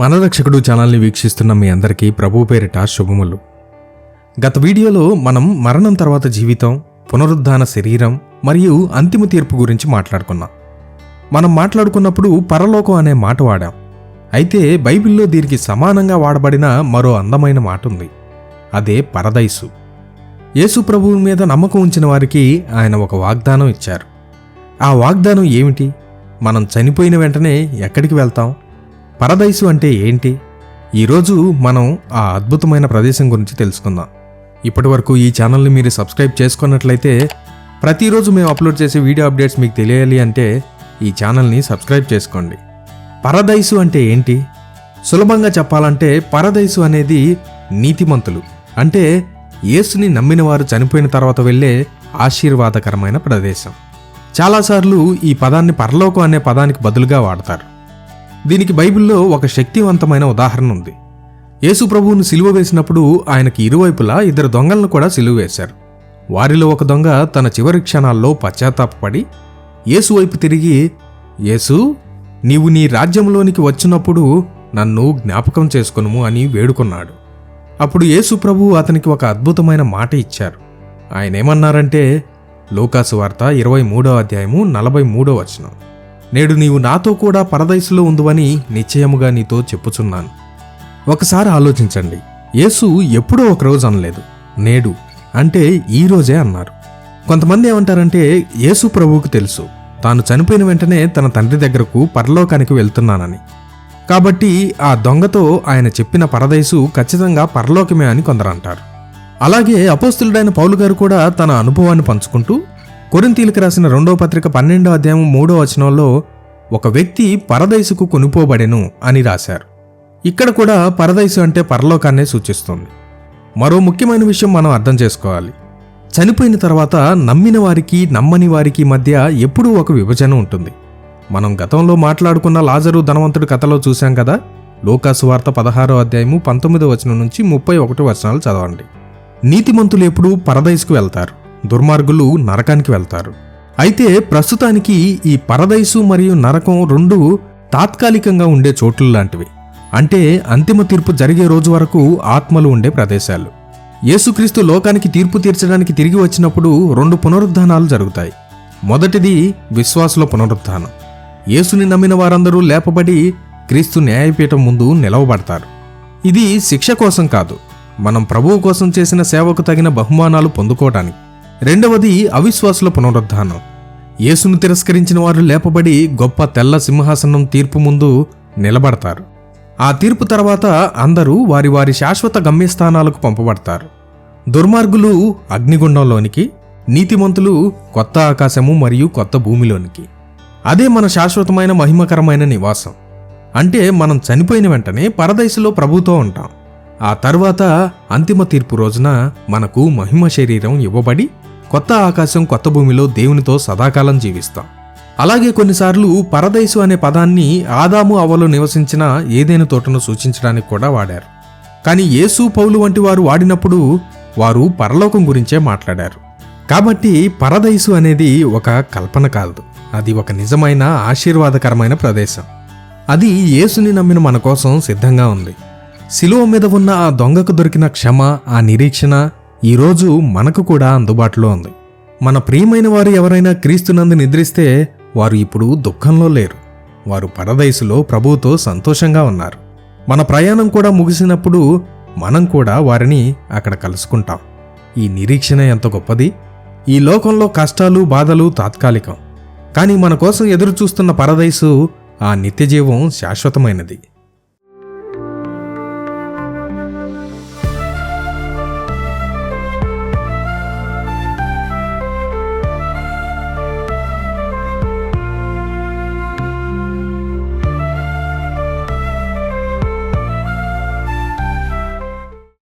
మన రక్షకుడు ఛానల్ని వీక్షిస్తున్న మీ అందరికీ ప్రభు పేరిట శుభములు. గత వీడియోలో మనం మరణం తర్వాత జీవితం పునరుద్ధాన శరీరం మరియు అంతిమ తీర్పు గురించి మాట్లాడుకున్నాం. మనం మాట్లాడుకున్నప్పుడు పరలోకం అనే మాట వాడాం. అయితే బైబిల్లో దీనికి సమానంగా వాడబడిన మరో అందమైన మాట ఉంది. అదే పరదైసు. యేసు ప్రభువు మీద నమ్మకం ఉంచిన వారికి ఆయన ఒక వాగ్దానం ఇచ్చారు. ఆ వాగ్దానం ఏమిటి? మనం చనిపోయిన వెంటనే ఎక్కడికి వెళ్తాం? పరదైసు అంటే ఏంటి? ఈరోజు మనం ఆ అద్భుతమైన ప్రదేశం గురించి తెలుసుకుందాం. ఇప్పటి వరకు ఈ ఛానల్ని మీరు సబ్స్క్రైబ్ చేసుకున్నట్లయితే ప్రతిరోజు మేము అప్లోడ్ చేసే వీడియో అప్డేట్స్ మీకు తెలియాలి అంటే ఈ ఛానల్ని సబ్స్క్రైబ్ చేసుకోండి. పరదైసు అంటే ఏంటి? సులభంగా చెప్పాలంటే పరదైసు అనేది నీతిమంతులు. అంటే యేసుని నమ్మిన వారు చనిపోయిన తర్వాత వెళ్ళే ఆశీర్వాదకరమైన ప్రదేశం. చాలాసార్లు ఈ పదాన్ని పరలోకం అనే పదానికి బదులుగా వాడతారు. దీనికి బైబిల్లో ఒక శక్తివంతమైన ఉదాహరణ ఉంది. యేసు ప్రభువును సిలువ వేసినప్పుడు ఆయనకి ఇరువైపులా ఇద్దరు దొంగలను కూడా సిలువ వేశారు. వారిలో ఒక దొంగ తన చివరి క్షణాల్లో పశ్చాత్తాపపడి యేసు వైపు తిరిగి యేసు నీవు నీ రాజ్యంలోనికి వచ్చినప్పుడు నన్ను జ్ఞాపకం చేసుకొనుము అని వేడుకున్నాడు. అప్పుడు యేసు ప్రభు అతనికి ఒక అద్భుతమైన మాట ఇచ్చారు. ఆయన ఏమన్నారంటే లోకాసు వార్త ఇరవై మూడో అధ్యాయము నలభై మూడో వచనం. నేడు నీవు నాతో కూడా పరదైసులో ఉందువని నిశ్చయముగా నీతో చెప్పుచున్నాను. ఒకసారి ఆలోచించండి. యేసు ఎప్పుడో ఒకరోజు అనలేదు. నేడు అంటే ఈ రోజే అన్నారు. కొంతమంది ఏమంటారంటే యేసు ప్రభువుకు తెలుసు. తాను చనిపోయిన వెంటనే తన తండ్రి దగ్గరకు పరలోకానికి వెళ్తున్నానని. కాబట్టి ఆ దొంగతో ఆయన చెప్పిన పరదైసు ఖచ్చితంగా పరలోకమే అని కొందరు అంటారు. అలాగే అపోస్తులుడైన పౌలు గారు కూడా తన అనుభవాన్ని పంచుకుంటూ కొరింతీలకు రాసిన రెండో పత్రిక పన్నెండో అధ్యాయం మూడో వచనంలో ఒక వ్యక్తి పరదైసుకు కొనుపోబడెను అని రాశారు. ఇక్కడ కూడా పరదైసు అంటే పరలోకాన్నే సూచిస్తుంది. మరో ముఖ్యమైన విషయం మనం అర్థం చేసుకోవాలి. చనిపోయిన తర్వాత నమ్మిన వారికి నమ్మని వారికి మధ్య ఎప్పుడూ ఒక విభజన ఉంటుంది. మనం గతంలో మాట్లాడుకున్న లాజరు ధనవంతుడి కథలో చూశాం కదా? లోకాసు వార్త పదహారో అధ్యాయము పంతొమ్మిదో వచనం నుంచి ముప్పై ఒకటి వచనాలు చదవండి. నీతిమంతులు ఎప్పుడూ పరదైసుకు వెళ్తారు. దుర్మార్గులు నరకానికి వెళ్తారు. అయితే ప్రస్తుతానికి ఈ పరదైసు మరియు నరకం రెండు తాత్కాలికంగా ఉండే చోట్లు లాంటివి. అంటే అంతిమ తీర్పు జరిగే రోజు వరకు ఆత్మలు ఉండే ప్రదేశాలు. యేసుక్రీస్తు లోకానికి తీర్పు తీర్చడానికి తిరిగి వచ్చినప్పుడు రెండు పునరుద్ధానాలు జరుగుతాయి. మొదటిది విశ్వాసుల పునరుద్ధానం. యేసుని నమ్మిన వారందరూ లేపబడి క్రీస్తు న్యాయపీఠం ముందు నిలవబడతారు. ఇది శిక్ష కోసం కాదు. మనం ప్రభువు కోసం చేసిన సేవకు తగిన బహుమానాలు పొందుకోవటానికి రెండవది అవిశ్వాసుల పునరుద్ధానం. యేసును తిరస్కరించిన వారు లేపబడి గొప్ప తెల్ల సింహాసనం తీర్పు ముందు నిలబడతారు. ఆ తీర్పు తర్వాత అందరూ వారి వారి శాశ్వత గమ్యస్థానాలకు పంపబడతారు. దుర్మార్గులు అగ్నిగుండంలోనికి నీతిమంతులు కొత్త ఆకాశము మరియు కొత్త భూమిలోనికి. అదే మన శాశ్వతమైన మహిమకరమైన నివాసం. అంటే మనం చనిపోయిన వెంటనే పరదైసులో ప్రభుతో ఉంటాం. ఆ తర్వాత అంతిమ తీర్పు రోజున మనకు మహిమ శరీరం ఇవ్వబడి కొత్త ఆకాశం కొత్త భూమిలో దేవునితో సదాకాలం జీవిస్తాం. అలాగే కొన్నిసార్లు పరదైసు అనే పదాన్ని ఆదాము అవలు నివసించిన ఏదైనా తోటను సూచించడానికి కూడా వాడారు. కానీ యేసు పౌలు వంటి వారు వాడినప్పుడు వారు పరలోకం గురించే మాట్లాడారు. కాబట్టి పరదైసు అనేది ఒక కల్పన కాదు. అది ఒక నిజమైన ఆశీర్వాదకరమైన ప్రదేశం. అది యేసుని నమ్మిన మన కోసం సిద్ధంగా ఉంది. శిలువ మీద ఉన్న ఆ దొంగకు దొరికిన క్షమ ఆ నిరీక్షణ ఈరోజు మనకు కూడా అందుబాటులో ఉంది. మన ప్రియమైన వారు ఎవరైనా క్రీస్తునందు నిద్రిస్తే వారు ఇప్పుడు దుఃఖంలో లేరు. వారు పరదయసులో ప్రభువుతో సంతోషంగా ఉన్నారు. మన ప్రయాణం కూడా ముగిసినప్పుడు మనం కూడా వారిని అక్కడ కలుసుకుంటాం. ఈ నిరీక్షణ ఎంత గొప్పది! ఈ లోకంలో కష్టాలు బాధలు తాత్కాలికం. కానీ మన కోసం ఎదురు చూస్తున్న ఆ నిత్యజీవం శాశ్వతమైనది.